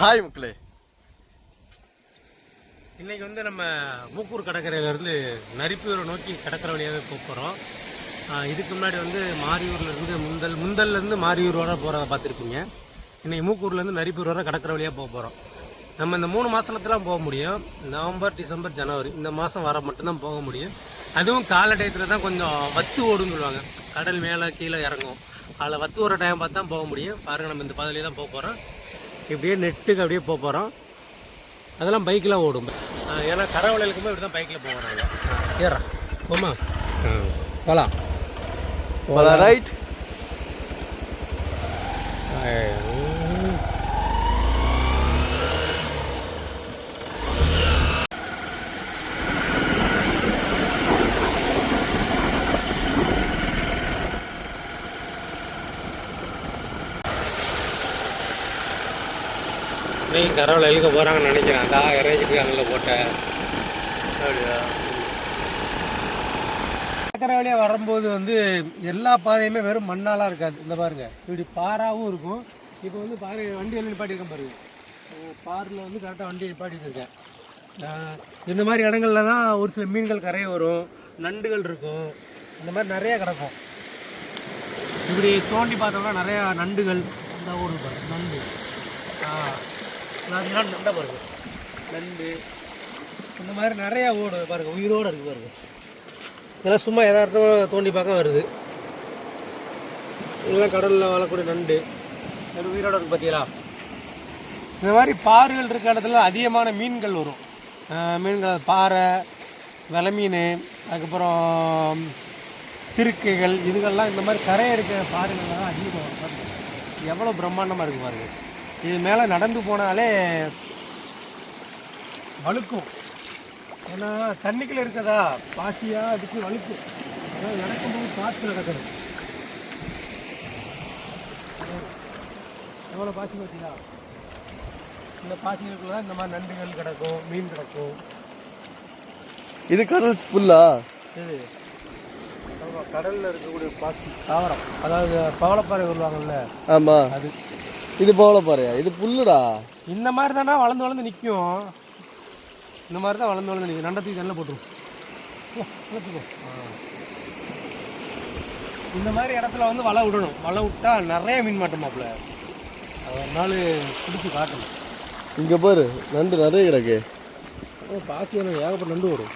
Hi மக்களே. இன்னைக்கு வந்து நம்ம மூக்கூர் கடற்கரையிலேருந்து நரிப்பூரை நோக்கி கடற்கரை வழியாகவே போக போகிறோம் இதுக்கு முன்னாடி வந்து மாரியூர்லேருந்து முந்தல் முந்தல்லேருந்து மாரியூர் வர போகிறத பார்த்துருப்பீங்க. இன்னைக்கு மூக்கூர்லேருந்து நரிப்பூர் வர கடற்கரை வழியாக போக போகிறோம் நம்ம இந்த மூணு மாதத்துலாம் போக முடியும். நவம்பர் டிசம்பர் ஜனவரி இந்த மாதம் வர மட்டும்தான் போக முடியும். அதுவும் கால டயத்தில் தான் கொஞ்சம் வத்து ஓடுன்னு சொல்லுவாங்க. கடல் மேலே கீழே இறங்கும். அதில் வத்து ஓடுற டைம் பார்த்து தான் போக முடியும். பாருங்கள் நம்ம இந்த பாதையிலே தான் போக போகிறோம் இப்படியே நெட்டுக்கு அப்படியே போக போகிறோம் அதெல்லாம் பைக்கில் ஓடும். ஏன்னா கரவலை இருக்கும்போது இப்படி தான் பைக்கில் போகிறாங்க ஏறா. போமா போகலாம் ரைட் நீ கரவலை இழுக்க போகிறாங்கன்னு நினைக்கிறேன். அதான் இறங்கிட்டு அங்கே போட்டேன் அப்படியா? கடற்கரை வழியாக வரும்போது வந்து எல்லா பாதையுமே வெறும் மண்ணாலாம் இருக்காது. இந்த பாருங்க. இப்படி பாறாவும் இருக்கும். இப்போ வந்து பாரு வண்டி எல்லாம் நிப்பாட்டியிருக்கேன் பாருங்க பாரில் வந்து கரெக்டாக வண்டி நிப்பாட்டிட்டு இருக்கேன். இந்த மாதிரி இடங்கள்ல தான் ஒரு சில மீன்கள் கரைய வரும். நண்டுகள் இருக்கும். இந்த மாதிரி நிறைய கிடக்கும். இப்படி தோண்டி பார்த்தோம்னா நிறைய நண்டுகள். இந்த ஊருக்கு பாருங்க நண்டு. ஆ. அதெல்லாம் நண்டை. பாருங்க நண்டு இந்த மாதிரி நிறையா ஓடு பாருங்க உயிரோடு இருக்குது பாருங்க. இதெல்லாம் சும்மா எதார்த்தமாக தோண்டி பார்க்க வருது. இதெல்லாம் கடலில் வாழக்கூடிய நண்டு. அது உயிரோட இருக்குது பார்த்தீங்களா இந்த மாதிரி பாறைகள் இருக்க இடத்துல அதிகமான மீன்கள் வரும். மீன்கள் பாறை வில மீன் அதுக்கப்புறம் திருக்கைகள் இதுகள்லாம் இந்த மாதிரி கரையை இருக்கிற பாறைகள்லாம் அதிகமாக வரும் எவ்வளோ பிரம்மாண்டமாக இருக்குது பாருங்கள் இது மேலே நடந்து போனாலே வழுக்கும். ஏன்னா தண்ணிக்குள்ள இருக்கதா? பாசியா அதுக்கு வழுக்கும். அதான் நடக்கும்போது பார்த்து நடக்கணும். எவ்வளோ பாசி பார்த்தீங்களா இந்த பாசிகளுக்குள்ள இந்த மாதிரி நண்டுகள் கிடக்கும் மீன் கிடக்கும். இது கடல் புல்லா? இது. ஆமாம் கடலில் இருக்கக்கூடிய பாசி தாவரம். அதாவது பவளப்பாறை வருவாங்கல்ல? ஆமா. அது. இது போல பாருயா இது புல்லுடா. இந்த மாதிரி தானே வளர்ந்து வளர்ந்து நிற்கும் இந்த மாதிரி தான் வளர்ந்து வளர்ந்து நிற்கும் நண்டத்துக்கு தண்ணில் போட்டுரும். இந்த மாதிரி இடத்துல வந்து வலை விடணும். வலை விட்டா நிறைய மீன் மாட்டோமாப்புல ஒரு நாள் பிடிச்சி காட்டணும். இங்க பாரு நண்டு நிறைய கிடக்கு. ஓ பாசி எனக்கு ஏகப்பட்ட நண்டு வரும்.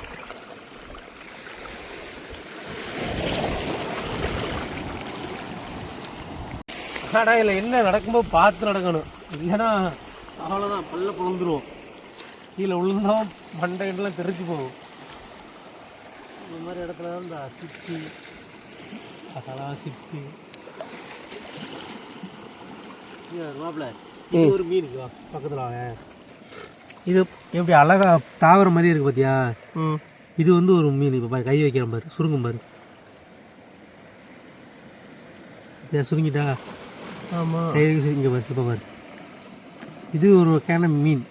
ஆனால் இதில் என்ன நடக்கும்போது பார்த்து நடக்கணும். இல்லைன்னா அவ்வளோதான் பல்ல பிளந்துருவோம் கீழே விழுந்தோம் மண்டைகள்லாம் தெரிச்சு போகும். இந்த மாதிரி இடத்துல தான் இந்த சிப்பி அதெல்லாம் சிப்பி மாப்பிள்ள இது ஒரு மீன் இருக்கு வா, பக்கத்துல வாங்க. இது எப்படி அழகா தாவர மாதிரி இருக்கு பாத்தியா? ம். இது வந்து ஒரு மீன் இப்போ பாரு கை வைக்கிறேன் பாரு சுருங்கும் பாரு. சுருங்கிட்டா ஆமா. கை வைக்க இங்கே பாரு இப்போ பாரு. இது ஒரு வகையான மீன்.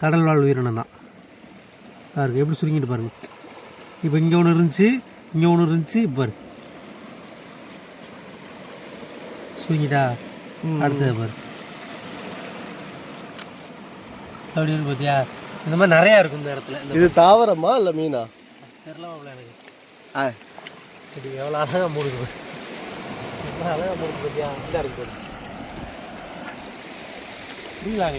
கடல் வாழ் உயிரினம் தான். பாருங்க எப்படி சுருங்கிட்டு பாருங்க. இப்போ இங்கே ஒன்று இருந்துச்சு இங்கே ஒன்று இருந்துச்சு இப்போ பாரு. சுருங்கிட்டா? அடுத்தது பாரு. அப்படி இருக்கு பார்த்தியா இந்த மாதிரி நிறையா இருக்கும் இந்த இடத்துல. இது தாவரமா இல்ல மீனா? தெரியல எனக்கு. ஆ. இது எவ்வளோ அழகாக மூடுது அழகாக மூடுது பார்த்தியா இந்த இருக்கு பாரு புரியலாங்க